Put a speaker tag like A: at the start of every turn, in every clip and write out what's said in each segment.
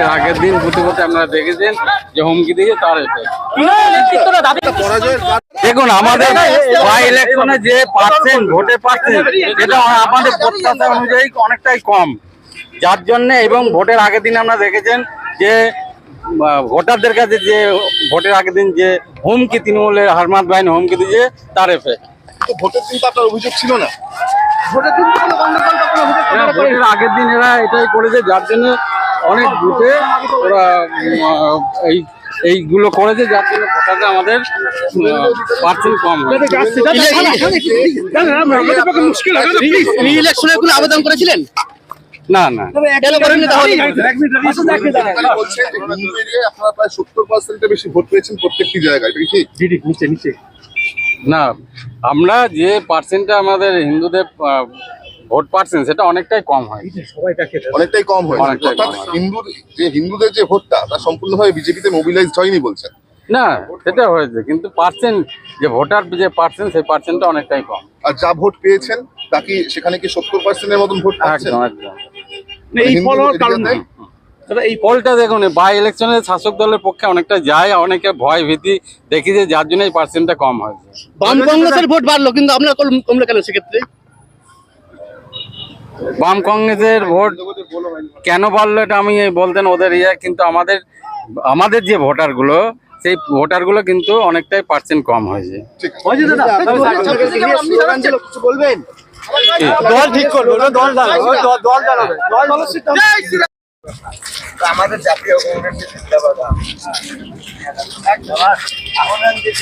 A: ভোটের আগের দিন বুথে বুথে আপনারা দেখেছেন যে হুমকি দিয়ে তার দেখুন আমাদের বাই ইলেকশনে যে পার্সেন্ট ভোটে পার্সেন্ট এটা আমাদের প্রত্যাশা অনুযায়ী অনেকটাই কম। যার জন্য এবং ভোটের আগের দিন আমরা দেখেছেন যে ভোটারদের কাছে যে ভোটের আগের দিন যে হুমকি তৃণমূলের হারমাত বাহিনী হুমকি দিয়ে তার
B: এফে ভোটের দিন তো আপনার অভিযোগ ছিল না।
A: ভোটের আগের দিন এরা এটাই করেছে যার জন্য অনেক বুথে ওরা এই এইগুলো করেছে যার জন্য ভোটাররা আমাদের পার্সেন্ট কম হয়।
C: কোনো আবেদন করেছিলেন?
A: না না।
B: আপনারা প্রায় সত্তর পার্সেন্টের বেশি ভোট পেয়েছেন প্রত্যেকটি জায়গায় এটা কি ঠিক?
A: না আমরা যে পার্সেন্টটা আমাদের হিন্দুদের ভোট পার্সেন্ট সেটা অনেকটাই কম হয়।
B: অনেকটাই কম অর্থাৎ
A: হয়।
B: হিন্দুর যে হিন্দুদের যে ভোটটা তা সম্পূর্ণভাবে বিজেপিতে মোবিলাইজ হয়নি বলছেন।
A: না সেটা হয়েছে কিন্তু পার্সেন্ট যে ভোটার যে পার্সেন্ট সেই পার্সেন্টটা অনেকটাই কম।
B: আর যা ভোট পেয়েছেন তা কি সেখানে কি সত্তর পার্সেন্টের মতন ভোট পাচ্ছেন?
A: একদম। একদম
B: এই ফল হওয়ার কারণে
A: এই পোলটা দেখুন বাই ইলেকশনে শাসক দলের পক্ষে অনেকটা যায় অনেকে ভয় ভীতি দেখিয়েছে যার জন্য এই পার্সেন্টটা কম হয়েছে।
C: বাম কংগ্রেসের ভোট বাড়লো কিন্তু আপনার কম- কমলো কেন সেক্ষেত্রে?
A: বাম কংগ্রেসের ভোট কেন বাড়লো এটা আমি বলতেন ওদের ইয়ে কিন্তু আমাদের আমাদের যে ভোটারগুলো সেই ভোটারগুলো কিন্তু অনেকটাই পার্সেন্ট কম হয়েছে।
C: বলবেন?
A: দল ঠিক করবে দল
D: আমাদের জাতীয় কংগ্রেসের জিন্দাবাদ। আমাদের যে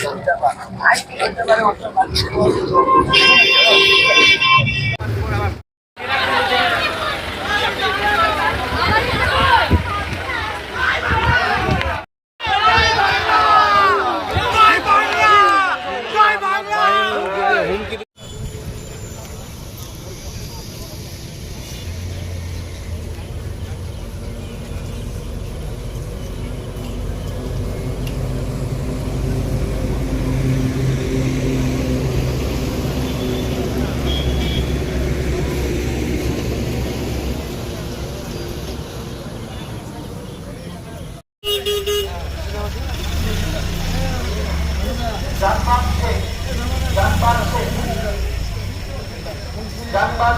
D: জিন্দাবাদ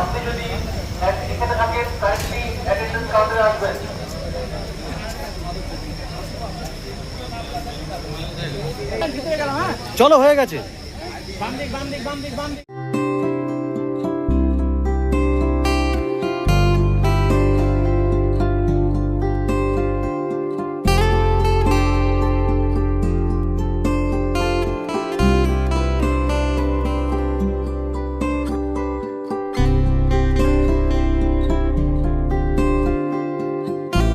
D: আপনি যদি এখানে থাকেন কারেন্টলি অ্যাটেন্ডেন্স কাউন্টারে আসবেন।
C: চলো হয়ে গেছে।